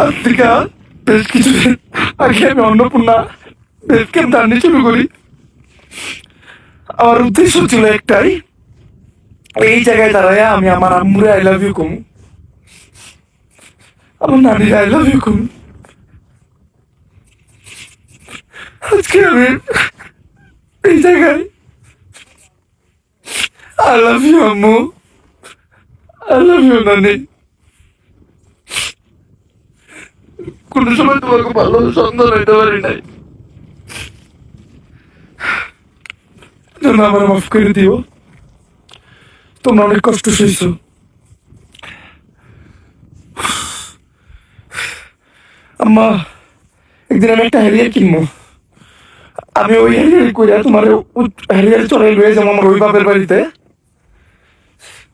আজ থেকে বেশ কিছুদিন আগে আমি অন্নপূর্ণা বেশ ক্যাম্প জার্নি শুরু করি। আমার উদ্দেশ্য ছিল একটাই, এই জায়গায় দাঁড়ায় আমি আমার আম্মুরে আই লাভ ইউ কম। আমার নানির আই লাভ ইউ কম। আজকে আমি এই জায়গায় আই লাভ ইউ আম্মু। আই লাভ ইউ নানি। কোন সময় তোমাকে ভালো সন্তান হইতে পারি নাই আমার মাফ করে দিও তোমরা অনেক কষ্ট সইছো আম্মা একদিন আমি একটা হ্যারিয়ার কিনবো আমি ওই হ্যারিয়ার করে তোমার হ্যারিয়ার চড়াই লয়ে যাব আমার ওই বাপের বাড়িতে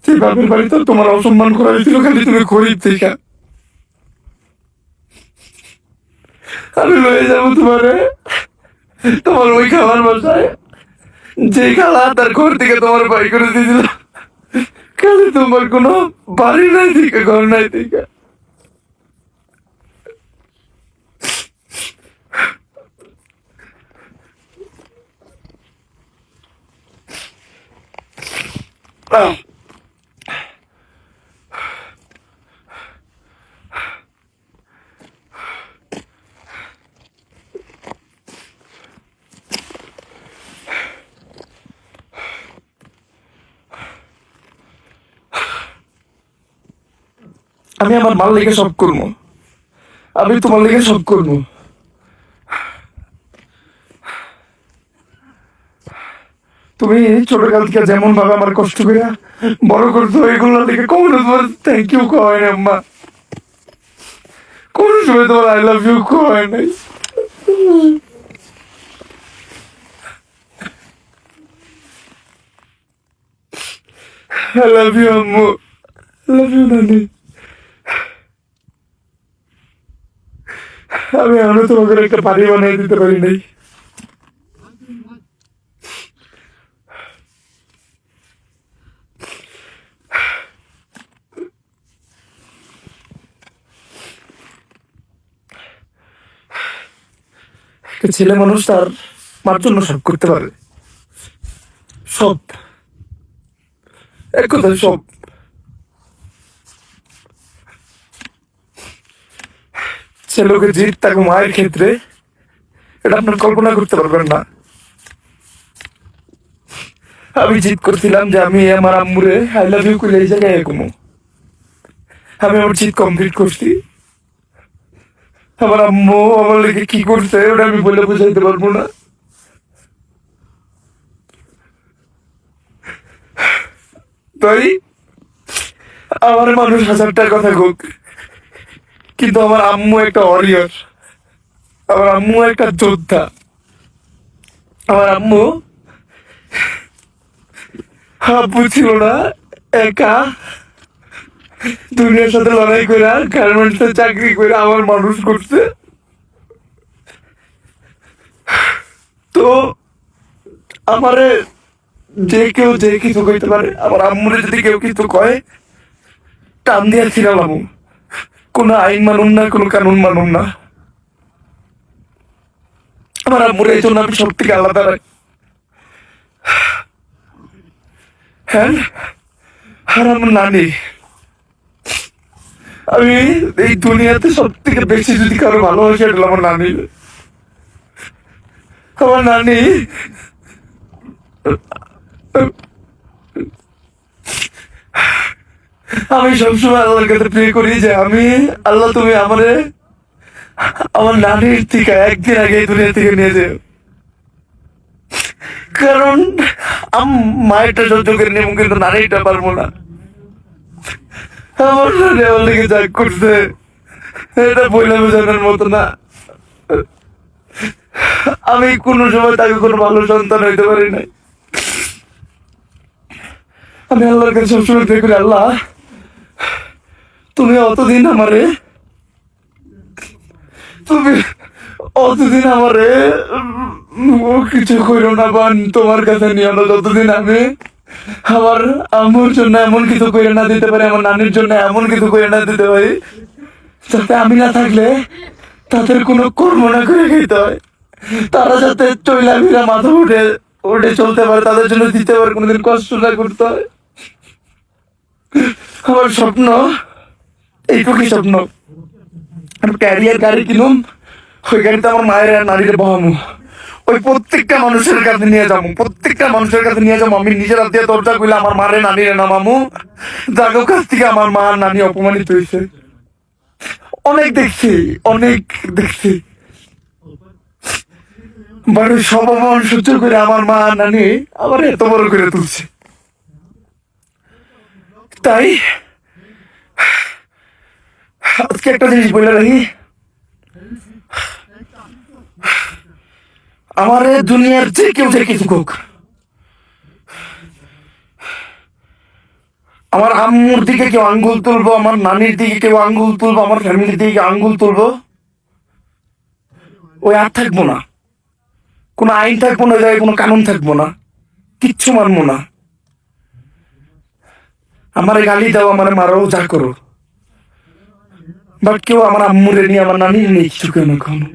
সেই বাপের বাড়িতে তোমার অসম্মান করা হয়েছিল খালি তুমি গরিব থেকে আমি লয়ে যাব তোমারে। তোমার ওই খাবার বাসায়। যে খালা তার ঘর থেকে তোমার বাই করে দিয়েছিল। খালি তোমার কোনো বাড়ি নাই থেকে, ঘর নাই থেকে। আহ। আমি আমার মাল লেগে সব করব। আমি তোমার লেগে সব করব। তুমি ছোটকাল থেকে যেমন ভাবে আমার কষ্ট করে বড় করছ এগুলো লেগে কখনো তোমার থ্যাংক ইউ কয় না আম্মা। কোন সময় তোমার আই লাভ ইউ কয় নাই। I love you, আম্মু। I love you, নানি। আমি এখনও তোমাকে একটা বাড়ি বানিয়ে দিতে পারি নাই ছেলে মানুষ তার মার জন্য সব করতে পারে। সব। এক কথা সব। ছেলেকে জিত তাকে মায়ের ক্ষেত্রে, এটা আপনার কল্পনা করতে পারবেন না। আমি জিত করছিলাম যে আমি আমার আম্মুরে আই লাভ ইউ করে এই জায়গায় এগোমো আমি আমার জিত কমপ্লিট করছি। আমার আম্মু আমার লেগে কি করছে, ওটা আমি বলে বোঝাইতে পারব না। তাই, আমার মানুষ হাজারটার কথা হোক কিন্তু আমার আম্মু একটা অরিয়র আমার আম্মু একটা যোদ্ধা। আমার আম্মু আব্বু ছিল না, একা দুনিয়ার সাথে লড়াই করে আর গার্মেন্টসে চাকরি করে আমার মানুষ করছে। তো আমারে যে কেউ যে কিছু কইতে পারে, আমার আম্মুরে যদি কেউ কিছু কয়, টান দিয়ে ছিলাম কোনো আইন মানুন না, কোনো কানুন মানুন না। আমার আম্মুরে এই জন্য আমি সব থেকে আলাদা রাখি হ্যাঁ? আর আমার নানি। আমি এই দুনিয়াতে সব থেকে বেশি যদি কারও ভালোবাসি, এটা আমার নানি। আমার নানি আমি সবসময় আল্লাহর কাছে প্রে করি যে আমি, আল্লাহ তুমি আমারে, আমার নানির থেকে একদিন আগে দুনিয়া থেকে নিয়ে যাও। কারণ, আম, মায়েরটা সহ্য করে নেব কিন্তু নানিটা পারব না। আমার নানি আমার লেগে যা করছে, এটা বইলে বোঝানোর মতো না। আমি কোনো সময় তাকে কোনো ভালো সন্তান হইতে পারি নাই। আমি আল্লাহর কাছে সবসময় করি, আল্লাহ তুমি অতদিন আমারে তুমি অতদিন আমারে ও কিছু করো না বান। তোমার কাছে নিয়ে আনো যতদিন আমি আমার আম্মুর জন্য এমন কিছু করে না দিতে পারি, আমার নানির জন্য এমন কিছু করে না দিতে পারি, যাতে আমি না থাকলে তাদের কোনো কর্ম না করে খেতে হয়। তারা যাতে চইলা ভিড়া মাথা উঠে উঠে চলতে পারে, তাদের জন্য দিতে পারে, কোনোদিন কষ্ট না করতে হয়। আমার স্বপ্ন এইটুকুই স্বপ্ন। আমি ক্যারিয়ার গাড়ি কিনুম ওই গাড়িতে আমার মায়ের আর নারীর বহামু। ওই প্রত্যেকটা মানুষের কাছে নিয়ে যাব প্রত্যেকটা মানুষের কাছে নিয়ে যাব। আমি নিজের হাত দিয়ে দরজা খুলে আমার মারে নানিরে নামামু। যাগো কাছ থেকে আমার মা নানি অপমানিত হয়েছে। অনেক দেখছি অনেক দেখছি। বাড়ি সব অপমান সহ্য করে আমার মা নানি আবার এত বড় করে তুলছে। তাই আজকে একটা জিনিস বলে রাখি। আমার দুনিয়ার যে কেউ যে কিছু হোক আমার আম্মুর দিকে কেউ আঙ্গুল তুলবো, আমার নানির দিকে কেউ আঙ্গুল তুলবো, আমার ফ্যামিলির দিকে আঙ্গুল তুলবো, ওই আর থাকব না। কোনো আইন থাকব না, জায়গায় কোনো কানুন থাকব না, কিচ্ছু মানবো না। আমার গালি দাও, আমার মারো, যা করো। বাট কেউ আমার আম্মুরে নিয়ে আমার নানির নিয়ে কিছু কেন কখনো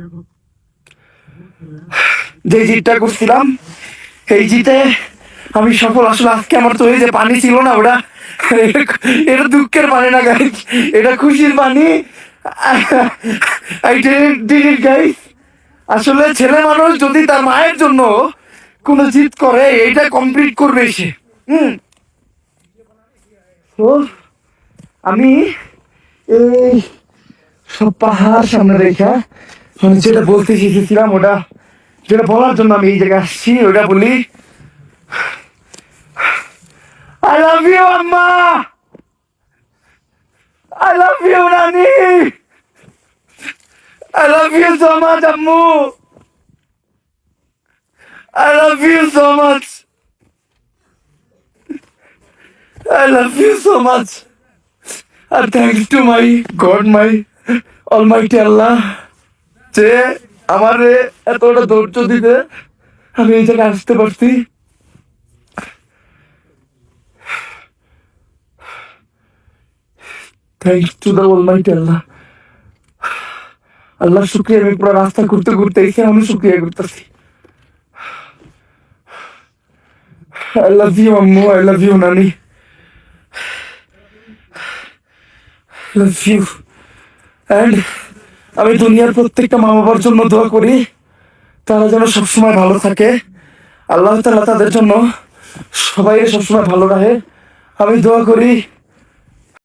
যে জিতটা করছিলাম, এই জিতে আমি সফল। আসলে আজকে আমার তো যে পানি ছিল না ওটা, এটা দুঃখের পানি না গাইজ এটা খুশির পানি। আই আসলে ছেলে মানুষ যদি তার মায়ের জন্য কোনো জিত করে, এইটা কমপ্লিট করবে সে। হুম। আমি এই সব পাহাড় সামনে রেখা। মানে যেটা বলতে শিখেছিলাম ওটা, যেটা বলার জন্য আমি এই জায়গায় আসছি, ওটা বলি। আই লাভ ইউ আম্মা! আই লাভ ইউ নানি! I love you so much আম্মু! I love you so much I love you so much R thanks to my god my almighty Allah যে আমার এতটা ধৈর্য দিতে আমি এই জায়গায় আসতে পারছি। Thanks to almighty Allah Allah শুক্রিয়া আমি পুরো রাস্তা ঘুরতে ঘুরতে এসে আমি শুক্রিয়া করতেছি। আই লাভ ইউ আম্মু লাভ ইউ অ্যান্ড আমি দুনিয়ার প্রত্যেকটা মা বাবার জন্য দোয়া করি, তারা যেন সবসময় ভালো থাকে। আল্লাহ তালা তাদের জন্য সবাই সবসময় ভালো রাখে। আমি দোয়া করি